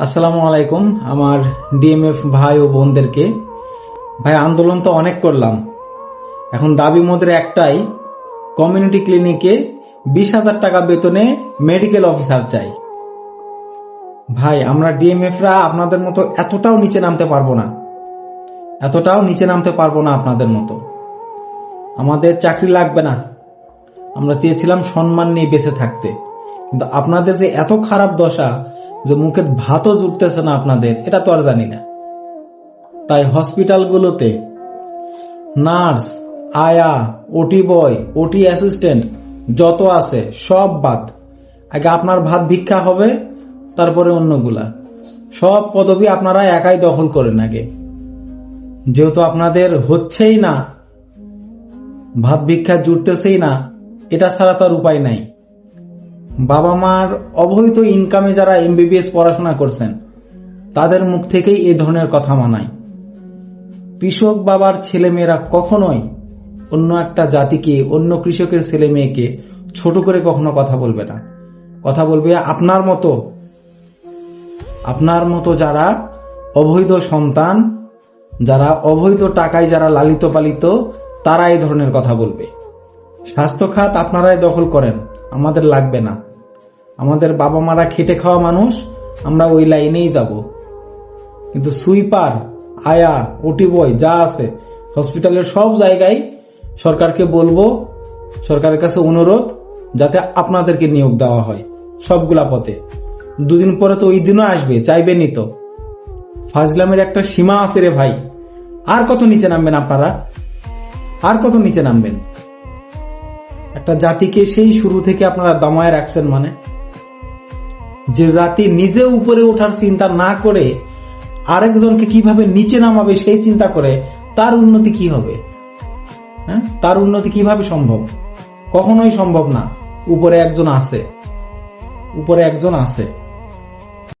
আসসালামু আলাইকুম, আমার ডিএমএফ ভাই ও বোনদেরকে। ভাই, আন্দোলন তো অনেক করলাম। এখন দাবি মোদের একটাই কমিউনিটি ক্লিনিকে বিশ হাজার টাকা বেতনে মেডিকেল অফিসার চাই। ভাই, আমরা ডিএমএফরা আপনাদের মতো এতটাও নিচে নামতে পারব না। এতটাও নিচে নামতে পারব না আপনাদের মতো। আমাদের চাকরি লাগবে না। আমরা চেয়েছিলাম সম্মান নিয়ে বেঁচে থাকতে। কিন্তু আপনাদের যে এত খারাপ দশা যে মুখের ভাতও জুটতেছে না আপনাদের, এটা তো আর জানি না। তাই হসপিটালগুলোতে নার্স, আয়া, ওটি বয়, ওটি অ্যাসিস্ট্যান্ট, যত আছে, সব বাদ। আগে আপনার ভাত ভিক্ষা হবে, তারপরে অন্যগুলা। সব পদবি আপনারা একাই দখল করেন আগে। যেহেতু আপনাদের হচ্ছেই না, ভাত ভিক্ষা জুটতেছেই না, এটা ছাড়া তো আর উপায় নাই। বাবা মার অবৈধ ইনকামে যারা এমবিবিএস পড়াশোনা করছেন, তাদের মুখ থেকেই এ ধরনের কথা মানায়। কৃষক বাবার ছেলে মেয়েরা কখনোই অন্য একটা জাতিকে, অন্য কৃষকের ছেলে মেয়েকে ছোট করে কখনো কথা বলবে না। কথা বলবে, আপনার মতো আপনার মতো যারা অবৈধ সন্তান, যারা অবৈধ টাকায় যারা লালিত পালিত, তারা এই ধরনের কথা বলবে। স্বাস্থ্য খাত আপনারাই দখল করেন, আমাদের লাগবে না। আমাদের বাবা মারা খেটে খাওয়া মানুষ, আমরা ওই লাইনেই যাব। কিন্তু সুইপার, আয়া ওটি বয় যা আছে, হসপিটালের সব জায়গায় সরকারকে বলব, সরকারের কাছে অনুরোধ, যাতে আপনাদেরকে নিয়োগ দেওয়া হয়, সবগুলা পথে। দুদিন পরে তো ওই দিনও আসবে, চাইবেনই তো। ফাজলামের একটা সীমা আছে রে ভাই। আর কত নিচে নামবেন আপনারা? আর কত নিচে নামবেন? একটা জাতিকে সেই শুরু থেকে আপনারা দমায় রাখছেন মানে? যে জাতি নিজে উপরে ওঠার চিন্তা না করে আরেকজনকে কীভাবে নিচে নামাবে সেই চিন্তা করে, তার উন্নতি কি হবে? হ্যাঁ? তার উন্নতি কীভাবে সম্ভব? কখনোই সম্ভব না। উপরে একজন আছে। উপরে একজন আছে।